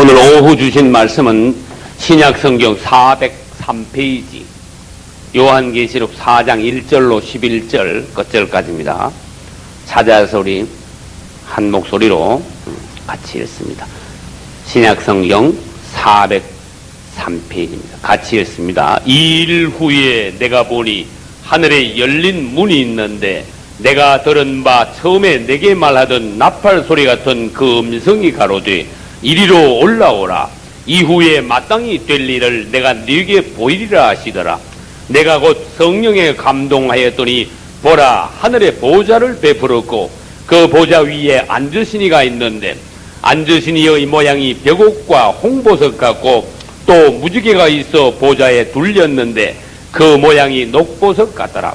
오늘 오후 주신 말씀은 신약성경 403페이지 요한계시록 4장 1절로 11절 끝절까지입니다. 찾아서 우리 한 목소리로 같이 읽습니다. 신약성경 403페이지입니다. 같이 읽습니다. 이 일 후에 내가 보니 하늘에 열린 문이 있는데 내가 들은 바 처음에 내게 말하던 나팔 소리 같은 그 음성이 가로되 이리로 올라오라. 이후에 마땅히 될 일을 내가 네게 보이리라 하시더라. 내가 곧 성령에 감동하였더니 보라 하늘에 보좌를 베풀었고 그 보좌 위에 앉으신 이가 있는데 앉으신 이의 모양이 벽옥과 홍보석 같고 또 무지개가 있어 보좌에 둘렸는데 그 모양이 녹보석 같더라.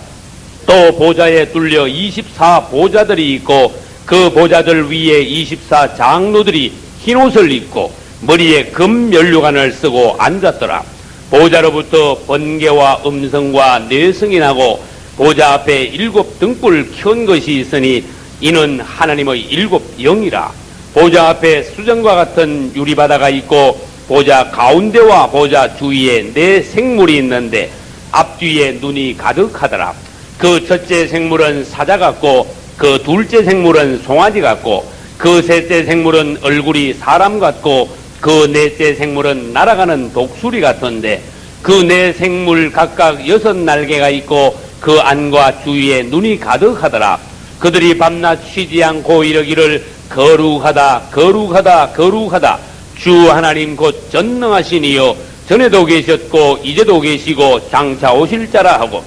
또 보좌에 뚫려 24 보좌들이 있고 그 보좌들 위에 24 장로들이 흰 옷을 입고 머리에 금 면류관을 쓰고 앉았더라. 보좌로부터 번개와 음성과 내성이 나고 보좌 앞에 일곱 등불 켠 것이 있으니 이는 하나님의 일곱 영이라. 보좌 앞에 수정과 같은 유리바다가 있고 보좌 가운데와 보좌 주위에 네 생물이 있는데 앞뒤에 눈이 가득하더라. 그 첫째 생물은 사자 같고 그 둘째 생물은 송아지 같고 그 셋째 생물은 얼굴이 사람 같고 그 넷째 생물은 날아가는 독수리 같은데 그 네 생물 각각 여섯 날개가 있고 그 안과 주위에 눈이 가득하더라. 그들이 밤낮 쉬지 않고 이러기를 거룩하다 거룩하다 거룩하다 주 하나님 곧 전능하신 이여 전에도 계셨고 이제도 계시고 장차 오실 자라 하고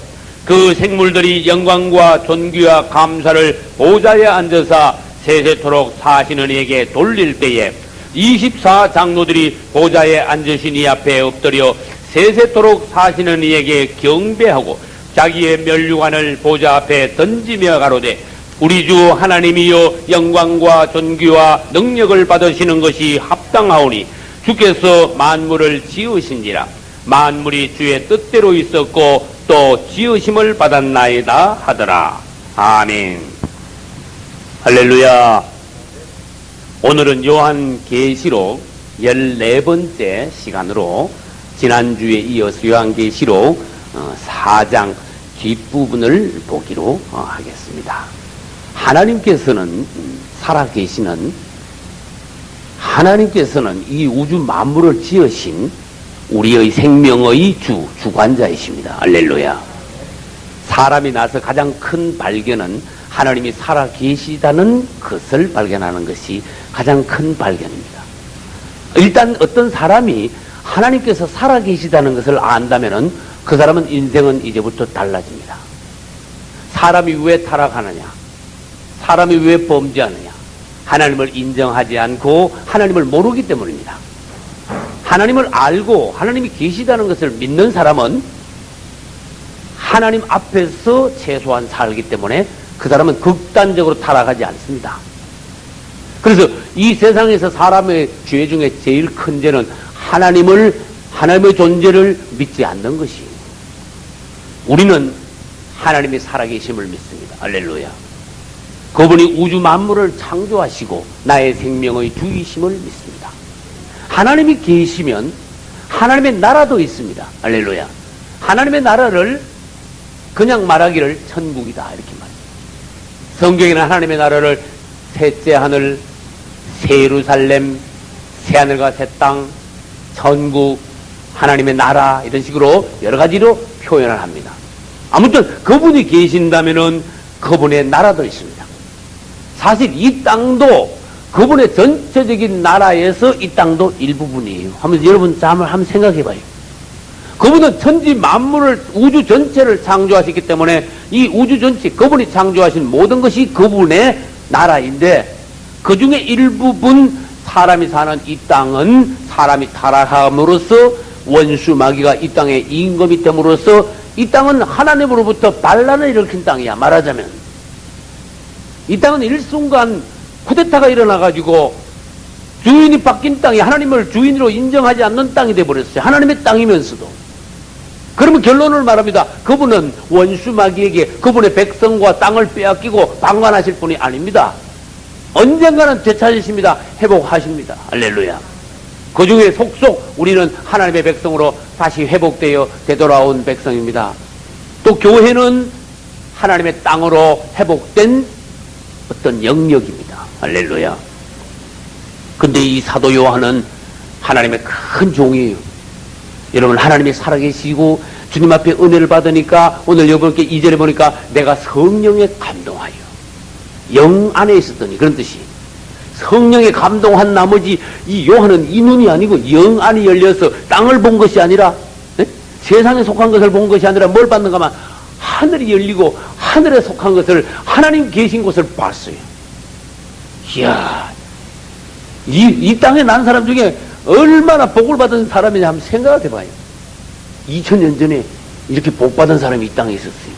그 생물들이 영광과 존귀와 감사를 보좌에 앉아서 세세토록 사시는 이에게 돌릴 때에 24 장로들이 보좌에 앉으신 이 앞에 엎드려 세세토록 사시는 이에게 경배하고 자기의 멸류관을 보좌 앞에 던지며 가로되 우리 주 하나님이여 영광과 존귀와 능력을 받으시는 것이 합당하오니 주께서 만물을 지으신지라 만물이 주의 뜻대로 있었고 또 지으심을 받았나이다 하더라. 아멘. 할렐루야. 오늘은 요한 계시록 14번째 시간으로 지난주에 이어서 요한 계시록 4장 뒷부분을 보기로 어, 하겠습니다. 하나님께서는 음, 살아계시는 하나님께서는 이 우주 만물을 지으신 우리의 생명의 주, 주관자이십니다. 알렐루야. 사람이 나서 가장 큰 발견은 하나님이 살아 계시다는 것을 발견하는 것이 가장 큰 발견입니다. 일단 어떤 사람이 하나님께서 살아 계시다는 것을 안다면은 그 사람은 인생은 이제부터 달라집니다. 사람이 왜 타락하느냐? 사람이 왜 범죄하느냐? 하나님을 인정하지 않고 하나님을 모르기 때문입니다. 하나님을 알고 하나님이 계시다는 것을 믿는 사람은 하나님 앞에서 최소한 살기 때문에 그 사람은 극단적으로 타락하지 않습니다. 그래서 이 세상에서 사람의 죄 중에 제일 큰 죄는 하나님을 하나님의 존재를 믿지 않는 것이 우리는 하나님이 살아계심을 믿습니다. 알렐루야. 그분이 우주 만물을 창조하시고 나의 생명의 주이심을 믿습니다. 하나님이 계시면 하나님의 나라도 있습니다. 알렐루야. 하나님의 나라를 그냥 말하기를 천국이다 이렇게. 성경에는 하나님의 나라를 셋째 하늘, 새 예루살렘, 새 하늘과 새 땅, 천국, 하나님의 나라 이런 식으로 여러 가지로 표현을 합니다. 아무튼 그분이 계신다면은 그분의 나라도 있습니다. 사실 이 땅도 그분의 전체적인 나라에서 이 땅도 일부분이에요. 하면서 여러분 한번 한번 생각해 봐요. 그분은 천지 만물을 우주 전체를 창조하셨기 때문에 이 우주 전체 그분이 창조하신 모든 것이 그분의 나라인데 그 중에 일부분 사람이 사는 이 땅은 사람이 타락함으로써 원수 마귀가 이 땅에 임금이 됨으로써 이 땅은 하나님으로부터 반란을 일으킨 땅이야 말하자면 이 땅은 일순간 쿠데타가 일어나가지고 주인이 바뀐 땅이 하나님을 주인으로 인정하지 않는 땅이 돼버렸어요. 하나님의 땅이면서도. 그러면 결론을 말합니다. 그분은 원수 마귀에게 그분의 백성과 땅을 빼앗기고 방관하실 분이 아닙니다. 언젠가는 되찾으십니다. 회복하십니다. 알렐루야. 그 중에 속속 우리는 하나님의 백성으로 다시 회복되어 되돌아온 백성입니다. 또 교회는 하나님의 땅으로 회복된 어떤 영역입니다. 할렐루야. 근데 이 사도 요한은 하나님의 큰 종이에요. 여러분, 하나님이 살아계시고 주님 앞에 은혜를 받으니까 오늘 여러분께 이절에 보니까 내가 성령에 감동하여 영 안에 있었더니 그런 뜻이 성령에 감동한 나머지 이 요한은 이 눈이 아니고 영 안이 열려서 땅을 본 것이 아니라 네? 세상에 속한 것을 본 것이 아니라 뭘 봤는가만 하늘이 열리고 하늘에 속한 것을 하나님 계신 곳을 봤어요. 이야, 이, 이 땅에 난 사람 중에 얼마나 복을 받은 사람이냐 한번 생각을 해봐요. 2000년 전에 이렇게 복 받은 사람이 이 땅에 있었어요.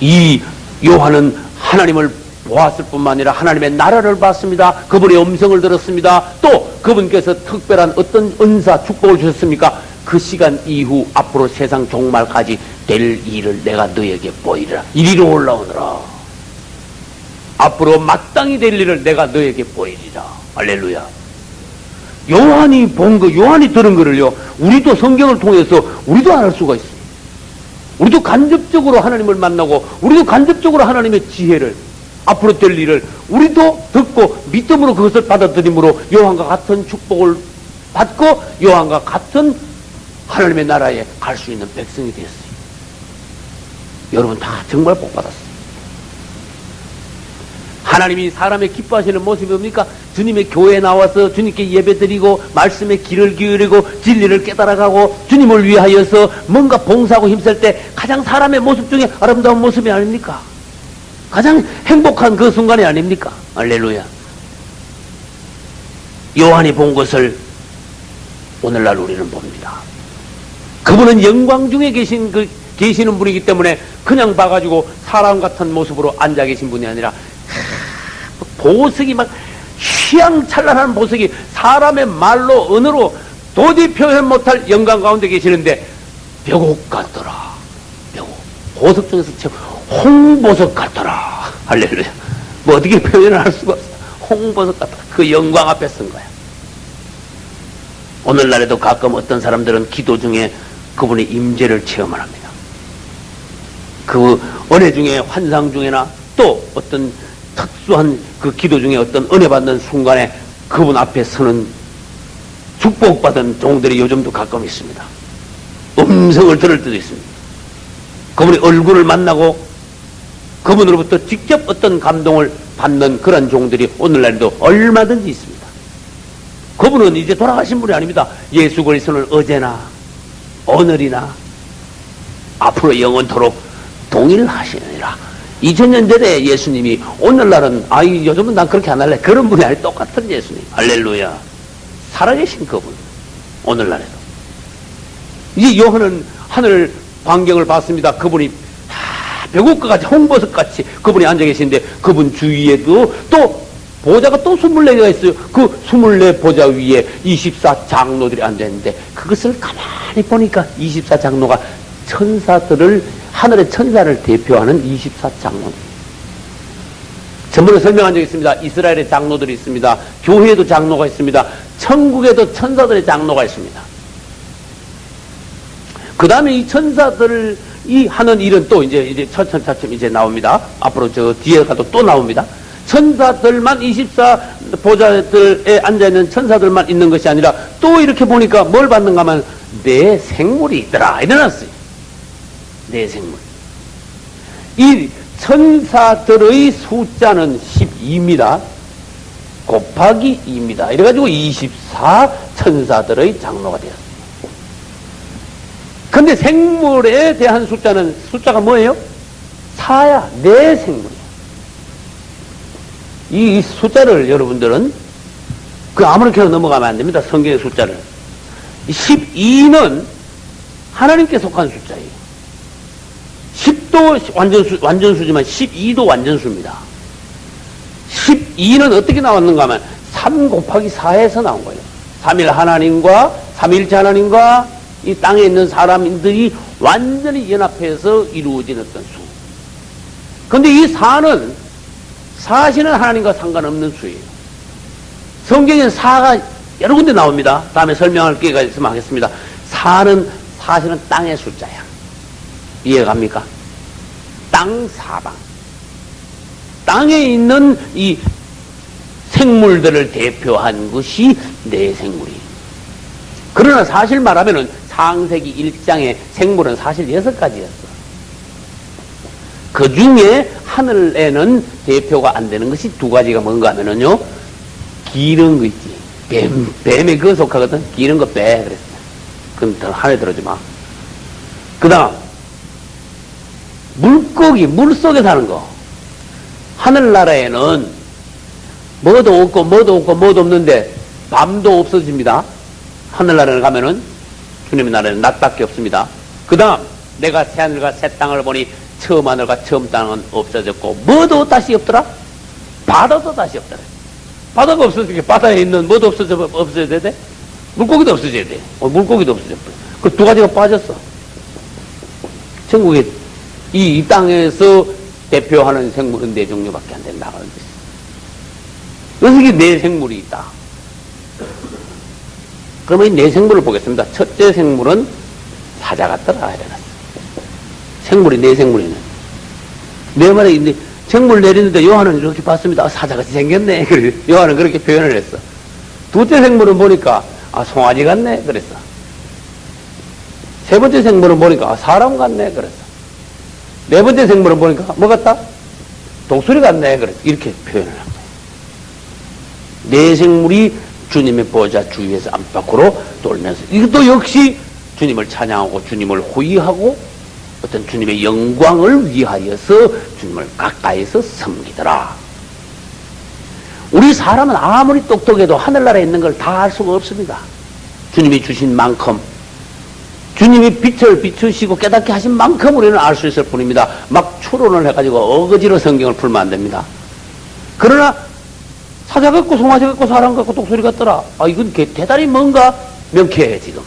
이 요한은 하나님을 보았을 뿐만 아니라 하나님의 나라를 봤습니다. 그분의 음성을 들었습니다. 또 그분께서 특별한 어떤 은사, 축복을 주셨습니까? 그 시간 이후 앞으로 세상 종말까지 될 일을 내가 너에게 보이리라. 이리로 올라오너라. 앞으로 마땅히 될 일을 내가 너에게 보이리라. 할렐루야. 요한이 본 거, 요한이 들은 거를요, 우리도 성경을 통해서 우리도 알 수가 있어요. 우리도 간접적으로 하나님을 만나고, 우리도 간접적으로 하나님의 지혜를, 앞으로 될 일을 우리도 듣고 믿음으로 그것을 받아들임으로 요한과 같은 축복을 받고 요한과 같은 하나님의 나라에 갈 수 있는 백성이 됐어요. 여러분 다 정말 복 받았어요. 하나님이 사람의 기뻐하시는 모습이 뭡니까? 주님의 교회에 나와서 주님께 예배드리고 말씀에 귀를 기울이고 진리를 깨달아가고 주님을 위하여서 뭔가 봉사하고 힘쓸 때 가장 사람의 모습 중에 아름다운 모습이 아닙니까? 가장 행복한 그 순간이 아닙니까? 알렐루야. 요한이 본 것을 오늘날 우리는 봅니다. 그분은 영광 중에 계신 그 계시는 분이기 때문에 그냥 봐가지고 사람 같은 모습으로 앉아 계신 분이 아니라 보석이 막 휘황찬란한 보석이 사람의 말로 언어로 도저히 표현 못할 영광 가운데 계시는데 벽옥 같더라. 벽옥. 보석 중에서 최고 홍보석 같더라. 할렐루야. 뭐 어떻게 표현을 할 수가 없어. 홍보석 같더라. 그 영광 앞에 쓴 거야. 오늘날에도 가끔 어떤 사람들은 기도 중에 그분의 임재를 체험을 합니다. 그 은혜 중에 환상 중에나 또 어떤 특수한 그 기도 중에 어떤 은혜 받는 순간에 그분 앞에 서는 축복받은 종들이 요즘도 가끔 있습니다. 음성을 들을 때도 있습니다. 그분의 얼굴을 만나고 그분으로부터 직접 어떤 감동을 받는 그런 종들이 오늘날에도 얼마든지 있습니다. 그분은 이제 돌아가신 분이 아닙니다. 예수 그리스도는 어제나 오늘이나 앞으로 영원토록 동일하시느니라. 2000년 전에 예수님이 오늘날은 아이 요즘은 난 그렇게 안 할래. 그런 분이 아니 똑같은 예수님. 할렐루야. 살아계신 그분. 오늘날에도. 이 요한은 하늘 광경을 봤습니다. 그분이 배고과 같이 홍보석 같이 그분이 앉아 계신데 그분 주위에도 또 보좌가 또 24개가 있어요. 그 24 보좌 위에 24 장로들이 앉아 있는데 그것을 가만히 보니까 24 장로가 천사들을 하늘의 천사를 대표하는 24 장로. 전번에 설명한 적이 있습니다. 이스라엘의 장로들이 있습니다. 교회에도 장로가 있습니다. 천국에도 천사들의 장로가 있습니다. 그 다음에 이 천사들이 하는 일은 또 이제, 이제 차츰차츰 이제 나옵니다. 앞으로 저 뒤에 가도 또 나옵니다. 천사들만 24 보좌들에 앉아있는 천사들만 있는 것이 아니라 또 이렇게 보니까 뭘 받는가 하면 내 생물이 있더라. 이래놨어요. 내 생물. 이 천사들의 숫자는 12입니다. 곱하기 2입니다. 이래가지고 24 천사들의 장로가 되었어요. 근데 생물에 대한 숫자는 숫자가 뭐예요? 사야, 내 생물이야. 이 숫자를 여러분들은 그 아무렇게나 넘어가면 안 됩니다. 성경의 숫자를. 12는 하나님께 속한 숫자예요. 10도 완전수, 완전수지만 12도 완전수입니다. 12는 어떻게 나왔는가 하면 3 곱하기 4에서 나온 거예요. 3일 하나님과 3일째 하나님과 이 땅에 있는 사람들이 완전히 연합해서 이루어진 어떤 수. 근데 이 4는 사실은 하나님과 상관없는 수예요. 성경엔 4가 여러 군데 나옵니다. 다음에 설명할 기회가 있으면 하겠습니다. 사는 사실은 땅의 숫자야. 이해갑니까? 땅 사방. 땅에 있는 이 생물들을 대표한 것이 내 생물이. 그러나 사실 말하면은 창세기 1장의 생물은 사실 여섯 가지였어. 그 중에 하늘에는 대표가 안 되는 것이 두 가지가 뭔가 하면은요, 기른 거 있지. 뱀, 뱀에 그거 속하거든. 기른 거 빼. 그랬어. 그럼 더 하늘 들어오지 마. 그 다음, 물고기, 물 속에 사는 거. 하늘나라에는 뭐도 없고, 뭐도 없고, 뭐도 없는데, 밤도 없어집니다. 하늘나라에 가면은, 주님의 나라에는 낮밖에 없습니다. 그 다음, 내가 새하늘과 새 땅을 보니, 처음 하늘과 처음 땅은 없어졌고, 뭐도 다시 없더라? 바다도 다시 없더라. 바다가 없어지게 바다에 있는 뭐도 없어져, 없어져야 돼? 물고기도 없어져야 돼. 어, 물고기도 없어져. 그 두 가지가 빠졌어. 전국에 이, 이 땅에서 대표하는 생물은 네 종류밖에 안 된다. 그런 뜻이야. 그래서 이게 네 생물이 있다. 그러면 이네 생물을 보겠습니다. 첫째 생물은 사자 같더라. 생물이 네 생물이네. 네 마리 있는데 생물 내리는데 요한은 이렇게 봤습니다. 아, 사자같이 생겼네. 그래. 요한은 그렇게 표현을 했어. 둘째 생물은 보니까 아 송아지 같네. 그랬어. 세 번째 생물은 보니까 아, 사람 같네. 그랬어. 네 번째 생물은 보니까 뭐 같다? 독수리 같네. 그랬어. 이렇게 표현을 한 거예요. 네 생물이 주님의 보좌 주위에서 안팎으로 돌면서 이것도 역시 주님을 찬양하고 주님을 호위하고 어떤 주님의 영광을 위하여서 주님을 가까이서 섬기더라. 우리 사람은 아무리 똑똑해도 하늘나라에 있는 걸 다 알 수가 없습니다. 주님이 주신 만큼, 주님이 빛을 비추시고 깨닫게 하신 만큼 우리는 알 수 있을 뿐입니다. 막 추론을 해가지고 어거지로 성경을 풀면 안 됩니다. 그러나 사자 같고 송아지 같고 사람 같고 독수리 같더라. 아, 이건 개- 대단히 뭔가 명쾌해, 지금.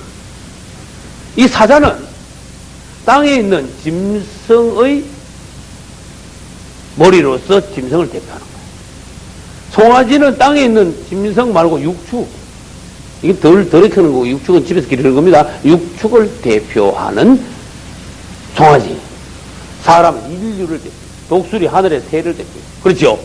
이 사자는 땅에 있는 짐승의 머리로서 짐승을 대표하는 거예요. 송아지는 땅에 있는 짐승 말고 육축. 이게 덜, 덜 키우는 거고, 육축은 집에서 기르는 겁니다. 육축을 대표하는 송아지. 사람, 인류를 대표, 독수리, 하늘의 새를 대표. 그렇죠?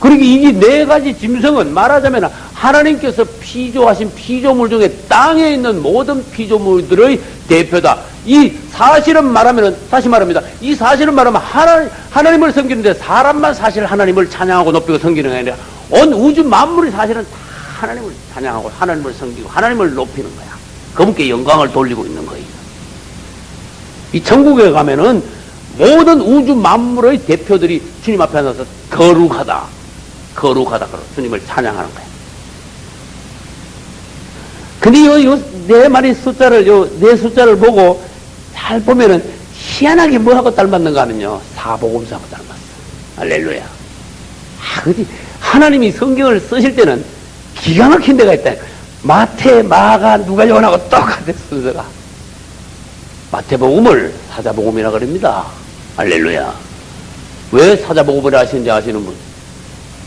그러니까 이게 네 가지 짐승은 말하자면 하나님께서 피조하신 피조물 중에 땅에 있는 모든 피조물들의 대표다. 이 사실은 말하면 다시 말합니다. 이 사실은 말하면 하나, 하나님을 섬기는데 사람만 사실 하나님을 찬양하고 높이고 섬기는 게 아니라 온 우주 만물이 사실은 다 하나님을 찬양하고 하나님을 섬기고 하나님을 높이는 거야. 그분께 영광을 돌리고 있는 거예요. 이 천국에 가면은 모든 우주 만물의 대표들이 주님 앞에 나서 거룩하다. 거룩하다. 그러 주님을 찬양하는 거예요. 근데 요, 요, 네 마리 숫자를, 요, 네 숫자를 보고 잘 보면은 희한하게 뭐하고 닮았는가 하면요. 사복음사하고 닮았어. 알렐루야. 아, 그지 하나님이 성경을 쓰실 때는 기가 막힌 데가 있다. 마태, 마가, 누가 요한하고 똑같은 순서가. 마태복음을 사자복음이라 그럽니다. 알렐루야. 왜 사자복음을 하시는지 아시는 분?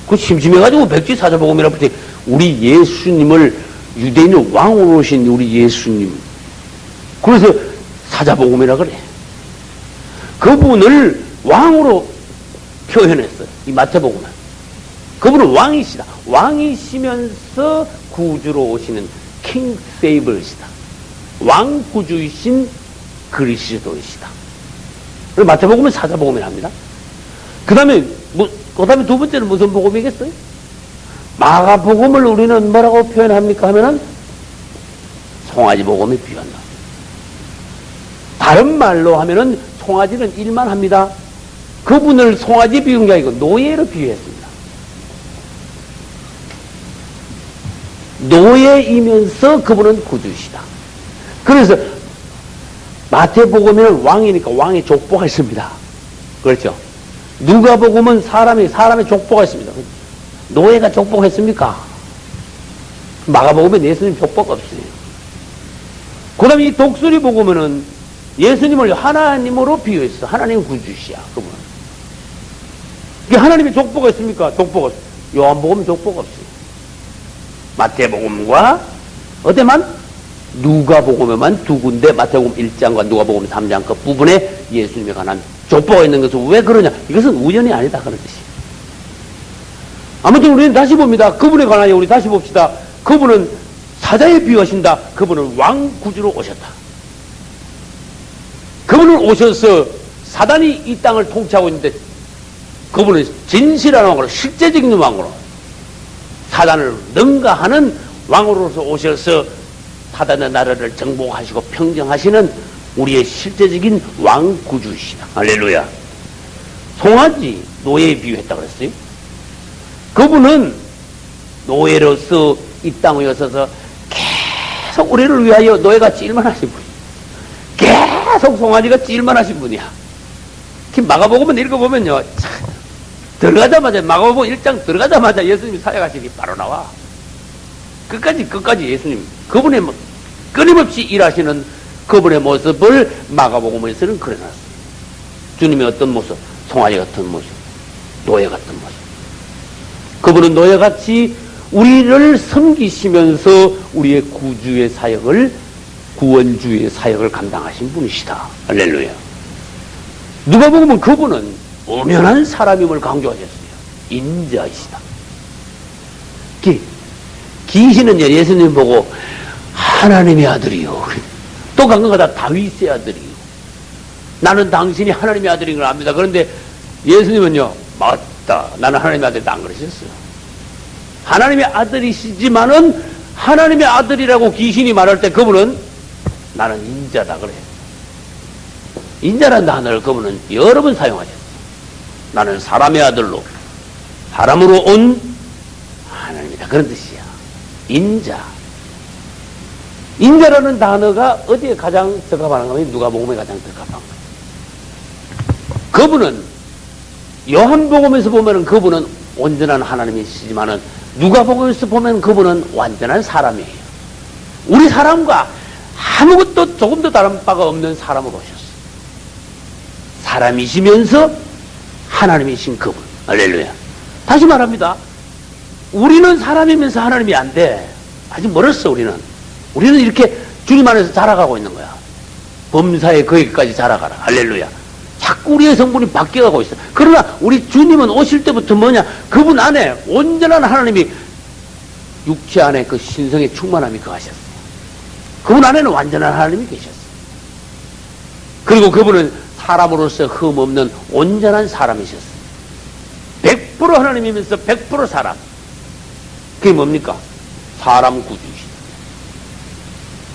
그 심심해가지고 백지 사자복음이라 부르지. 우리 예수님을 유대인의 왕으로 오신 우리 예수님. 그래서 사자복음이라 그래. 그분을 왕으로 표현했어요. 이 마태복음은. 그분은 왕이시다. 왕이시면서 구주로 오시는 킹 세이버시다. 왕구주이신 그리스도이시다. 그래서 마태복음은 사자복음이랍니다. 그 다음에, 뭐, 그 다음에 두 번째는 무슨 복음이겠어요? 마가복음을 우리는 뭐라고 표현합니까? 하면은 송아지 복음에 비유한다. 다른 말로 하면은 송아지는 일만 합니다. 그분을 송아지 비운 게 아니고 노예로 비유했습니다. 노예이면서 그분은 구주시다. 그래서 마태복음에는 왕이니까 왕의 족보가 있습니다. 그렇죠? 누가복음은 사람이 사람의 족보가 있습니다. 노예가 족보가 있습니까? 마가복음에 예수님 족보가 없어요. 그 다음에 이 독수리 복음에는 예수님을 하나님으로 비유했어. 하나님 구주시야, 그분. 하나님의 족보가 있습니까? 족보가 없어요. 요한복음은 족보가 없어요. 마태복음과 어디만 누가복음에만 두 군데 마태복음 1장과 누가복음 3장 그 부분에 예수님에 관한 족보가 있는 것은 왜 그러냐? 이것은 우연이 아니다 그런 뜻이. 아무튼 우리는 다시 봅니다. 그분에 관하여 우리 다시 봅시다. 그분은 사자에 비유하신다. 그분은 왕 구주로 오셨다. 그분은 오셔서 사단이 이 땅을 통치하고 있는데 그분은 진실한 왕으로 실제적인 왕으로 사단을 능가하는 왕으로서 오셔서 사단의 나라를 정복하시고 평정하시는 우리의 실제적인 왕 구주시다. 할렐루야. 송아지 노예에 비유했다 그랬어요. 그분은 노예로서 이 땅에 오셔서 계속 우리를 위하여 노예가 찔만하신 분. 계속 송아지가 찔만하신 분이야. 마가복음은 읽어보면요. 참, 들어가자마자 마가복음 1장 들어가자마자 예수님이 사역하시기 바로 나와. 끝까지 끝까지 예수님 그분의 뭐 끊임없이 일하시는 그분의 모습을 마가복음에서는 그려놨어요. 주님의 어떤 모습, 송아지 같은 모습, 노예 같은 모습. 그분은 노예같이 우리를 섬기시면서 우리의 구주의 사역을 구원주의 사역을 감당하신 분이시다. 할렐루야. 누가 보면 그분은 엄연한 사람임을 강조하셨어요. 인자이시다. 기, 귀신은 예수님 보고 하나님의 아들이요. 또 강건하다 다윗의 아들이요. 나는 당신이 하나님의 아들인 걸 압니다. 그런데 예수님은요, 맞다. 나는 하나님의 아들이다. 안 그러셨어요. 하나님의 아들이시지만은 하나님의 아들이라고 귀신이 말할 때 그분은 나는 인자다 그래. 인자라는 단어를 그분은 여러 번 사용하셨어요. 나는 사람의 아들로 사람으로 온 하나님이다. 그런 뜻이야. 인자. 인자라는 단어가 어디에 가장 적합하는가 하면 누가 복음에 가장 적합한 거예요. 그분은 요한복음에서 보면은 그분은 온전한 하나님이시지만은 누가복음에서 보면 그분은 완전한 사람이에요. 우리 사람과 아무것도 조금도 다른 바가 없는 사람으로 오셨어요. 사람이시면서 하나님이신 그분. 알렐루야. 다시 말합니다. 우리는 사람이면서 하나님이 안 돼. 아직 멀었어, 우리는. 우리는 이렇게 주님 안에서 자라가고 있는 거야. 범사에 거기까지 자라가라. 할렐루야. 자꾸 우리의 성분이 바뀌어가고 있어. 그러나 우리 주님은 오실 때부터 뭐냐? 그분 안에 온전한 하나님이 육체 안에 그 신성의 충만함이 거하셨어요. 그분 안에는 완전한 하나님이 계셨어요. 그리고 그분은 사람으로서 흠없는 온전한 사람이셨어요. 100% 하나님이면서 100% 사람. 그게 뭡니까? 사람 구주이시다.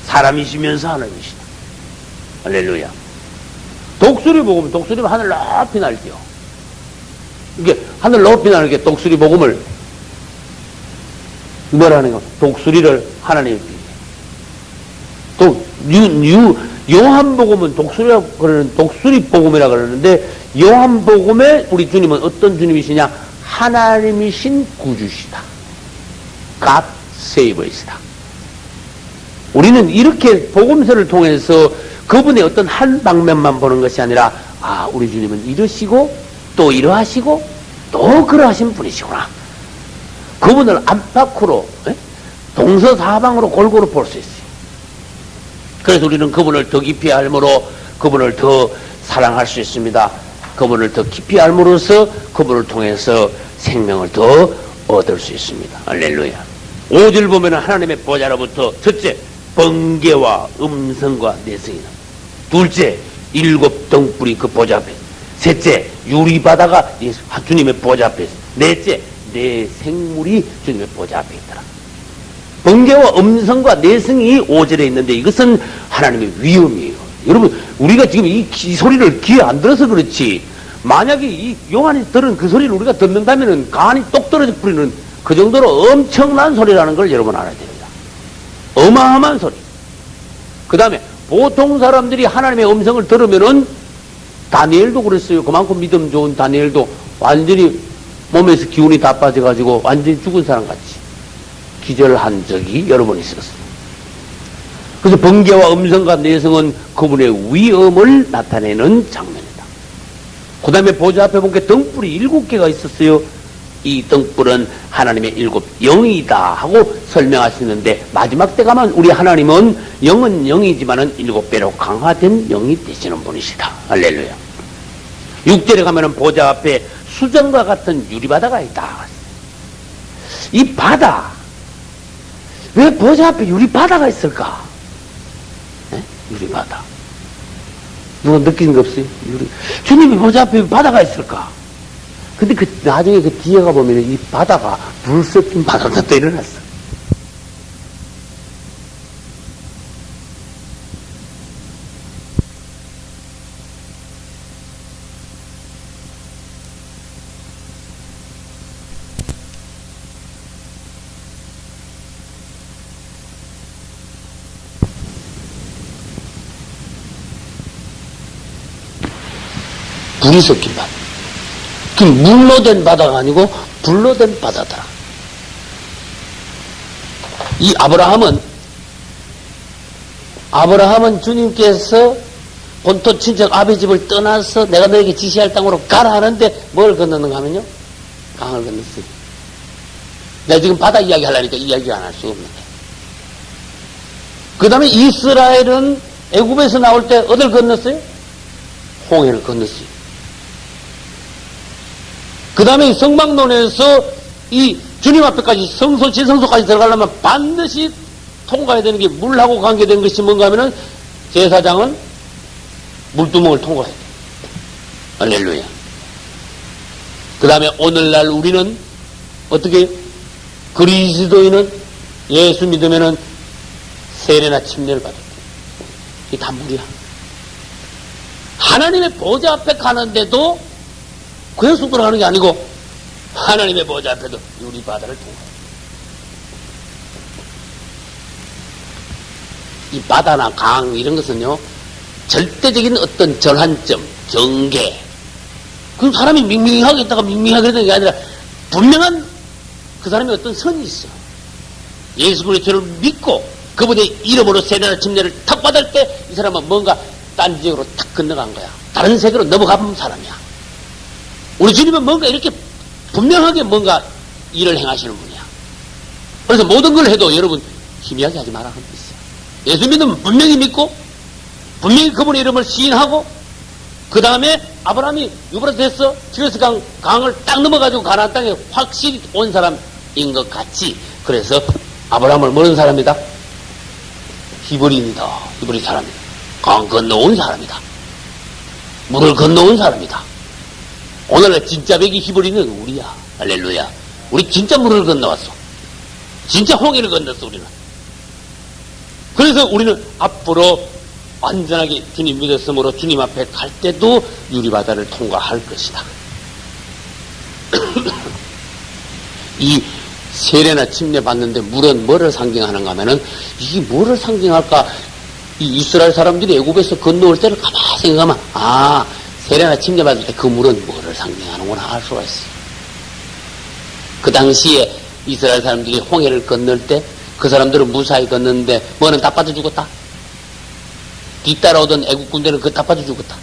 사람이시면서 하나님이시다. 할렐루야. 독수리 복음, 독수리 하늘 높이 날죠. 이게 하늘 높이 나는 게 독수리 복음을 뭐라는 거? 독수리를 비유. 또 유, 유, 요한복음은 독수리라 그러는 독수리 복음이라 그러는데 요한복음에 우리 주님은 어떤 주님이시냐? 하나님이신 구주시다. God Savior이시다. 우리는 이렇게 복음서를 통해서 그분의 어떤 한 방면만 보는 것이 아니라 아 우리 주님은 이러시고 또 이러하시고 또 그러하신 분이시구나. 그분을 안팎으로 에? 동서사방으로 골고루 볼 수 있어요. 그래서 우리는 그분을 더 깊이 알므로 그분을 더 사랑할 수 있습니다. 그분을 더 깊이 알므로써 그분을 통해서 생명을 더 얻을 수 있습니다. 할렐루야. 5절 보면 하나님의 보좌로부터 첫째 번개와 음성과 내성이나 둘째 일곱 등불이 그 보좌 앞에 셋째 유리바다가 예수 주님의 보좌 앞에 넷째 내 생물이 주님의 보좌 앞에 있더라. 번개와 음성과 내성이 5절에 있는데 이것은 하나님의 위험이에요. 여러분, 우리가 지금 이, 이 소리를 귀에 안 들어서 그렇지. 만약에 이 요한이 들은 그 소리를 우리가 듣는다면은 간이 똑 떨어져 뿌리는 그 정도로 엄청난 소리라는 걸 여러분 알아야 됩니다. 어마어마한 소리. 그 다음에 보통 사람들이 하나님의 음성을 들으면은 다니엘도 그랬어요. 그만큼 믿음 좋은 다니엘도 완전히 몸에서 기운이 다 빠져가지고 완전히 죽은 사람 같이 기절한 적이 여러 번 있었어요. 그래서 번개와 음성과 내성은 그분의 위엄을 나타내는 장면이다. 그 다음에 보좌 앞에 보니까 등불이 일곱 개가 있었어요. 이 등불은 하나님의 일곱 영이다 하고 설명하시는데 마지막 때 가면 우리 하나님은 영은 영이지만은 일곱 배로 강화된 영이 되시는 분이시다. 할렐루야. 육절에 가면은 보좌 앞에 수정과 같은 유리바다가 있다. 이 바다 왜 보좌 앞에 유리바다가 있을까? 네? 유리바다. 누가 느끼는 거 없어요? 유리. 주님이 보좌 앞에 바다가 있을까? 근데 그, 나중에 그 뒤에 가보면 이 바다가 불 섞인 바다가 또 일어났어. 불이 섞인 바다. 그 물로 된 바다가 아니고 불로 된 바다다. 이 아브라함은 아브라함은 주님께서 본토 친척 아비 집을 떠나서 내가 너에게 지시할 땅으로 가라 하는데 뭘 건너는가 하면요? 강을 건넜어요. 내가 지금 바다 이야기 하려니까 이야기 안 할 수가 없는 거예요. 그 다음에 이스라엘은 애굽에서 나올 때 어딜 건넜어요? 홍해를 건넜어요. 그 다음에 성막론에서 이 주님 앞에까지 성소, 지성소까지 들어가려면 반드시 통과해야 되는 게 물하고 관계된 것이 뭔가 하면은 제사장은 물두멍을 통과해야 돼. 할렐루야. 그 다음에 오늘날 우리는 어떻게 그리스도인은 예수 믿으면은 세례나 침례를 받았대. 이게 다 물이야. 하나님의 보좌 앞에 가는데도 그냥 쑥 들어가는 게 아니고 하나님의 보좌 앞에도 유리 바다를 통해. 이 바다나 강 이런 것은요 절대적인 어떤 전환점, 경계. 그 사람이 밍밍하게 있다가 밍밍하게 되는 게 아니라 분명한 그 사람이 어떤 선이 있어. 예수 그리스도를 믿고 그분의 이름으로 세례나 침례를 탁 받을 때 이 사람은 뭔가 딴 지역으로 탁 건너간 거야. 다른 세계로 넘어가본 사람이야. 우리 주님은 뭔가 이렇게 분명하게 뭔가 일을 행하시는 분이야. 그래서 모든 걸 해도 여러분 희미하게 하지 마라 하는 뜻이야. 예수 믿으면 분명히 믿고 분명히 그분의 이름을 시인하고 그 다음에 아브라함이 유브라데스 티레스 강, 강을 딱 넘어가지고 가나안 땅에 확실히 온 사람인 것 같이 그래서 아브라함을 모르는 사람이다. 히브리입니다. 히브리 사람이다. 강 건너온 사람이다. 물을 건너온 사람이다. 오늘날 진짜 백이 히브리는 우리야. 할렐루야. 우리 진짜 물을 건너왔어. 진짜 홍해를 건넜어, 우리는. 그래서 우리는 앞으로 완전하게 주님 믿었으므로 주님 앞에 갈 때도 유리바다를 통과할 것이다. 이 세례나 침례 받는데 물은 뭐를 상징하는가 하면은 이게 뭐를 상징할까? 이 이스라엘 사람들이 애굽에서 건너올 때를 가만히 생각하면 아 세례나 침례 받을 때 그 물은 뭐 를 상징하는구나 알 수가 있어. 그 당시에 이스라엘 사람들이 홍해를 건널 때 그 사람들은 무사히 건너는데 뭐는 다 빠져 죽었다. 뒤따라오던 애국 군대는 그거 다 빠져 죽었다.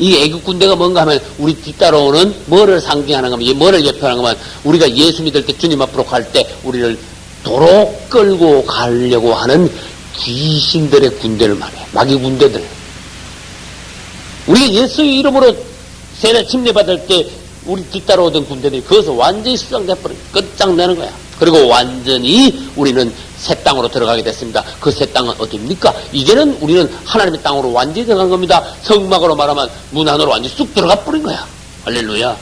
이 애국 군대가 뭔가 하면 우리 뒤따라오는 뭐를 상징하는가 하면 뭐를 예표하는가 하면 우리가 예수 믿을 때 주님 앞으로 갈 때 우리를 도로 끌고 가려고 하는 귀신들의 군대를 말해. 마귀 군대들. 우리가 예수의 이름으로 세례 침례받을 때 우리 뒤따라오던 군대들이 거기서 완전히 수상돼버려. 끝장내는 거야. 그리고 완전히 우리는 새 땅으로 들어가게 됐습니다. 그 새 땅은 어디입니까? 이제는 우리는 하나님의 땅으로 완전히 들어간 겁니다. 성막으로 말하면 문 안으로 완전히 쑥 들어가 버린 거야. 할렐루야.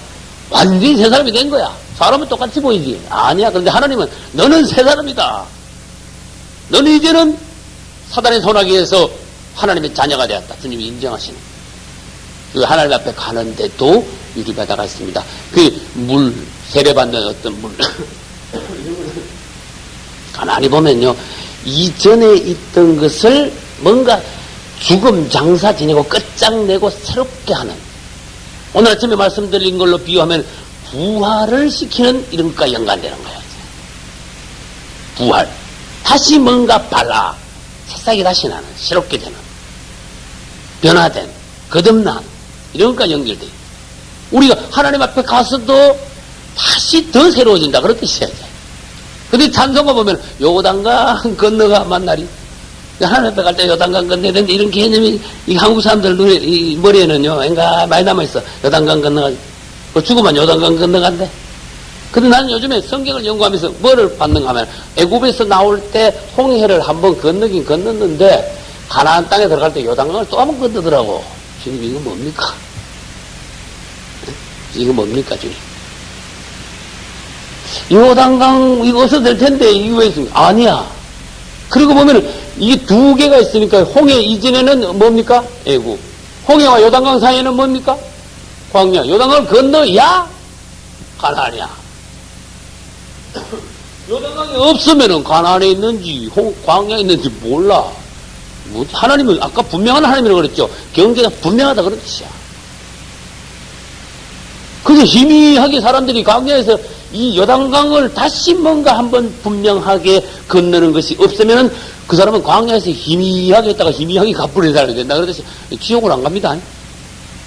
완전히 새 사람이 된 거야. 사람은 똑같이 보이지. 아니야. 그런데 하나님은 너는 새 사람이다. 너는 이제는 사단의 손아귀에서 하나님의 자녀가 되었다. 주님이 인정하시는. 그 하나님 앞에 가는데도 유리바다가 있습니다. 그 물, 세례받는 어떤 물. 가만히 보면요. 이전에 있던 것을 뭔가 죽음 장사 지내고 끝장내고 새롭게 하는 오늘 아침에 말씀드린 걸로 비유하면 부활을 시키는 이런 것과 연관되는 거예요. 부활. 다시 뭔가 발라 새싹이 다시 나는 새롭게 되는 변화된 거듭남 이런 것과 연결돼. 우리가 하나님 앞에 가서도 다시 더 새로워진다. 그런 뜻이야. 근데 찬송가 보면 요단강 건너가 만날이 하나님 앞에 갈 때 요단강 건너야 되는데 이런 개념이 이 한국 사람들 눈에 이 머리에는요 en가 많이 남아 있어 요단강 건너가 그 죽으면 요단강 건너간대. 근데 나는 요즘에 성경을 연구하면서 뭐를 받는가 하면 애굽에서 나올 때 홍해를 한번 건너긴 건넜는데 가나안 땅에 들어갈 때 요단강을 또 한번 건너더라고. 주님 이거 뭡니까? 이거 뭡니까 주님? 요단강 어서 될 텐데 이거 왜 있습니까? 아니야. 그리고 보면은 이게 두 개가 있으니까 홍해 이전에는 뭡니까? 애국. 홍해와 요단강 사이에는 뭡니까? 광야. 요단강을 건너야 가나안이야. 요단강이 없으면은 가나안에 있는지 홍, 광야에 있는지 몰라. 뭐 하나님은 아까 분명한 하나님이라고 그랬죠. 경계가 분명하다 그런 뜻이야. 그래서 희미하게 사람들이 광야에서 이 요단강을 다시 뭔가 한번 분명하게 건너는 것이 없으면은 그 사람은 광야에서 희미하게 있다가 희미하게 가버린 사람이 된다. 그러듯이 지옥을 안 갑니다.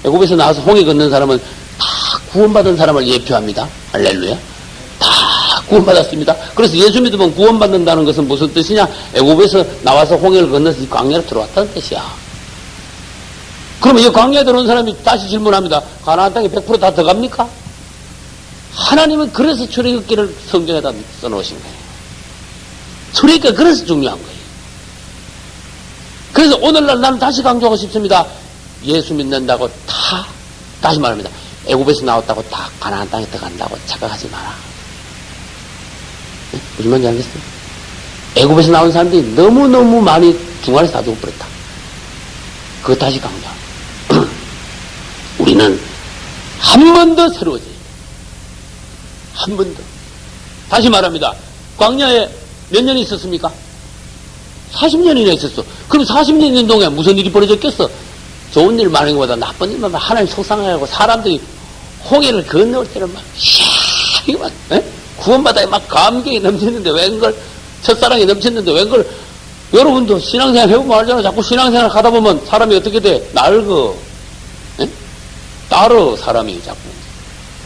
애굽에서 나와서 홍해 걷는 사람은 다 구원받은 사람을 예표합니다. 할렐루야. 다 구원받았습니다. 그래서 예수 믿으면 구원받는다는 것은 무슨 뜻이냐? 애굽에서 나와서 홍해를 건너서 이 광야로 들어왔다는 뜻이야. 그러면 이 광야에 들어온 사람이 다시 질문합니다. 가나안 땅에 100%다 들어갑니까? 하나님은 그래서 출애굽기를 성경에다 써놓으신 거예요. 출애굽기가 그래서 중요한 거예요. 그래서 오늘날 나는 다시 강조하고 싶습니다. 예수 믿는다고 다 다시 말합니다. 애굽에서 나왔다고 다 가나안 땅에 들어간다고 착각하지 마라. 네? 무슨 말인지 알겠어요? 애굽에서 나온 사람들이 너무너무 많이 중간에서 다 죽어버렸다. 그거 다시 강조. 우리는 한 번 더 새로워져야 돼. 한번 더. 다시 말합니다. 광야에 몇 년이 있었습니까? 40년이나 있었어. 그럼 40년 있는 동안에 무슨 일이 벌어졌겠어? 좋은 일 많은 것보다 나쁜 일만 하나님 속상하고 사람들이 홍해를 건너올 때는 막, 이야, 막, 에? 구원받아야 막 감격이 넘치는데 웬걸, 첫사랑이 넘쳤는데 웬걸, 여러분도 신앙생활 해보면 알잖아. 자꾸 신앙생활 하다 보면 사람이 어떻게 돼? 낡어. 에? 따로 사람이 자꾸.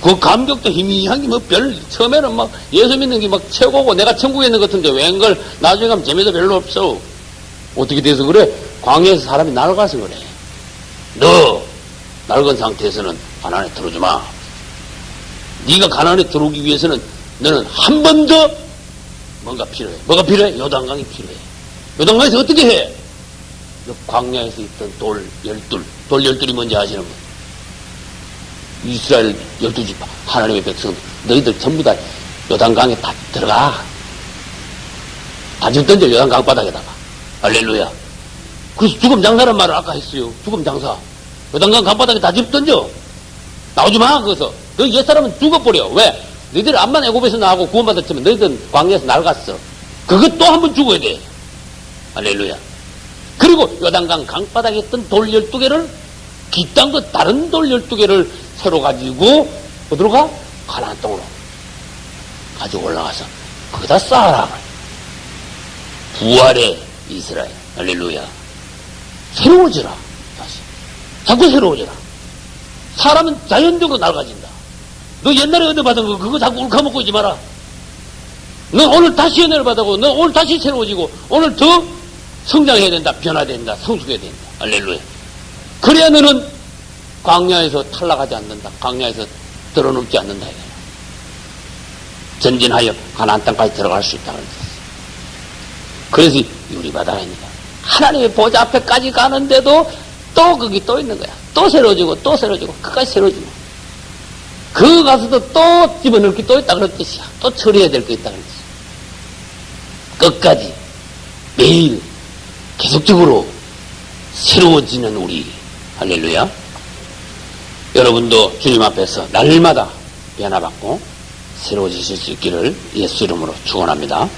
그 감격도 희미한 게 뭐 별, 처음에는 막 예수 믿는 게 막 최고고 내가 천국에 있는 것 같은데 웬걸 나중에 가면 재미도 별로 없어. 어떻게 돼서 그래? 광야에서 사람이 낡아서 그래. 너, 낡은 상태에서는 가난에 들어오지 마. 네가 가난에 들어오기 위해서는 너는 한 번 더 뭔가 필요해. 뭐가 필요해? 요단강이 필요해. 요단강에서 어떻게 해? 너 광야에서 있던 돌 열둘, 돌 열둘이 뭔지 아시는 분? 이스라엘 열두 지파 하나님의 백성 너희들 전부 다 요단강에 다 들어가 다짐 던져 요단강 바닥에다가 할렐루야 그래서 죽음 장사란 말을 아까 했어요 죽음 장사 요단강 강바닥에 다짐 던져 나오지 마 거기서 너 옛사람은 죽어버려 왜? 너희들 암만 애굽에서 나오고 구원받았지만 너희들은 광야에서 낡았어 그것 또 한 번 죽어야 돼 할렐루야 그리고 요단강 강바닥에 있던 돌 열두 개를 기딴 거 다른 돌 열두 개를 새로 가지고 어디로 가? 가나안 땅으로 가지고 올라가서 거기다 쌓아라. 부활의 이스라엘 할렐루야. 새로워지라 다시 자꾸 새로워지라. 사람은 자연적으로 낡아진다. 너 옛날에 은혜 받은 거 그거 자꾸 울카먹고 있지 마라. 너 오늘 다시 은혜를 받고 너 오늘 다시 새로워지고 오늘 더 성장해야 된다. 변화된다. 성숙해야 된다. 할렐루야. 그래야 너는 광야에서 탈락하지 않는다. 광야에서 들어눕지 않는다. 전진하여 가나안 땅까지 들어갈 수 있다. 그래서 유리바다입니다. 하나님의 보좌 앞에까지 가는데도 또 거기 또 있는 거야. 또 새로워지고 또 새로워지고 끝까지 새로워지고. 그 가서도 또 집어넣을 게 또 있다 그런 뜻이야. 또 처리해야 될 게 있다 그런 뜻이야. 끝까지 매일 계속적으로 새로워지는 우리 할렐루야. 여러분도 주님 앞에서 날마다 변화받고 새로워지실 수 있기를 예수 이름으로 축원합니다.